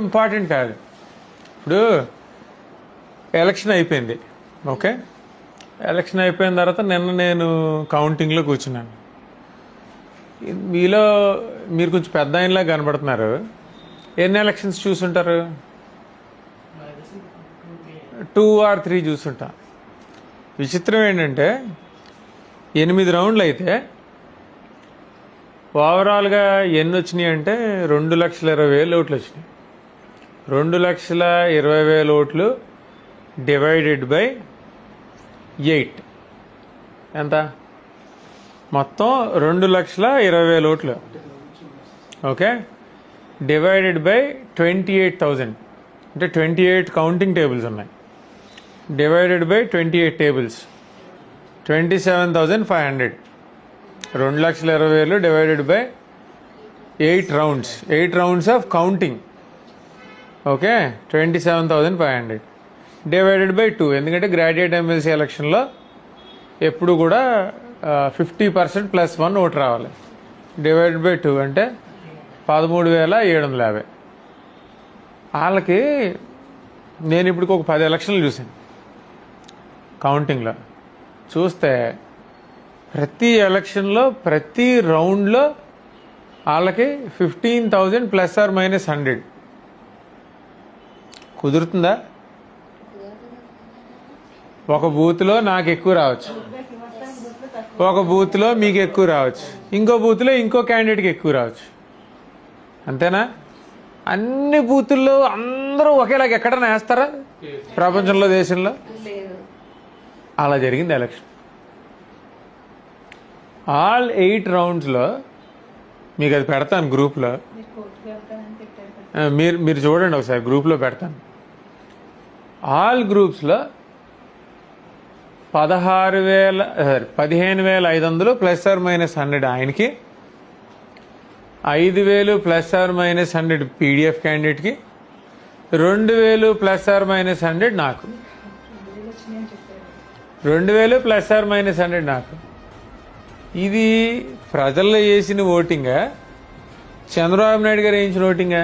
Important కాదు. ఇప్పుడు election అయిపోయింది. ఓకే? ఎలక్షన్ అయిపోయిన తర్వాత నిన్న నేను కౌంటింగ్లో కూర్చున్నాను. మీలో మీరు కొంచెం పెద్ద ఆయనలా కనబడుతున్నారు. ఎన్ని ఎలక్షన్స్ చూసుంటారు? టూ ఆర్ త్రీ చూసుంటా. విచిత్రం ఏంటంటే ఎనిమిది రౌండ్లు అయితే ఓవరాల్గా ఎన్ని వచ్చినాయి అంటే రెండు లక్షల ఇరవై వేలు ఓట్లు వచ్చినాయి. రెండు లక్షల ఇరవై వేల ఓట్లు డివైడెడ్ బై ఎయిట్. ఎంత? మొత్తం రెండు లక్షల ఇరవై వేల ఓట్లు. Okay? Divided by twenty eight thousand. అంటే ట్వంటీ ఎయిట్ కౌంటింగ్ టేబుల్స్ ఉన్నాయి. Divided by twenty eight tables. Twenty seven thousand five hundred. రెండు లక్షల ఇరవై వేలు divided by eight rounds. Eight rounds of counting. Okay twenty seven thousand five hundred divided by two ఎందుకంటే graduate MLC ఎలక్షన్లో ఎప్పుడు కూడా fifty percent plus one vote రావాలి. Divided by two అంటే పదమూడు వేల ఏడు వందల యాభై. వాళ్ళకి నేను ఇప్పుడు ఒక పది ఎలక్షన్లు చూశాను. కౌంటింగ్లో చూస్తే ప్రతి ఎలక్షన్లో ప్రతి రౌండ్లో వాళ్ళకి fifteen thousand plus or minus hundred కుదురుతుందా? ఒక బూత్లో నాకు ఎక్కువ రావచ్చు. ఒక బూత్లో మీకు ఎక్కువ రావచ్చు. ఇంకో బూత్లో ఇంకో క్యాండిడేట్కి ఎక్కువ రావచ్చు. అంతేనా? అన్ని బూతుల్లో అందరూ ఒకేలాగా ఎక్కడన్నా వేస్తారా? ప్రపంచంలో దేశంలో? అలా జరిగింది ఎలక్షన్ ఆల్ ఎయిట్ రౌండ్స్లో మీకు అది పెడతాను గ్రూప్లో మీరు మీరు చూడండి ఒకసారి గ్రూప్లో పెడతాను. ఆల్ గ్రూప్స్లో పదహారు వేల సారీ పదిహేను వేల ఐదు వందలు ప్లస్ ఆర్ మైనస్ హండ్రెడ్ ఆయనకి ఐదు వేలు plus or minus hundred PDF క్యాండిడేట్కి రెండు వేలు ప్లస్ ఆర్ మైనస్ హండ్రెడ్ నాకు. రెండు వేలు ప్లస్ ఆర్ మైనస్ హండ్రెడ్ నాకు. ఇది ప్రజల్లో చేసిన ఓటింగా చంద్రబాబు నాయుడు గారు వేయించిన ఓటింగా?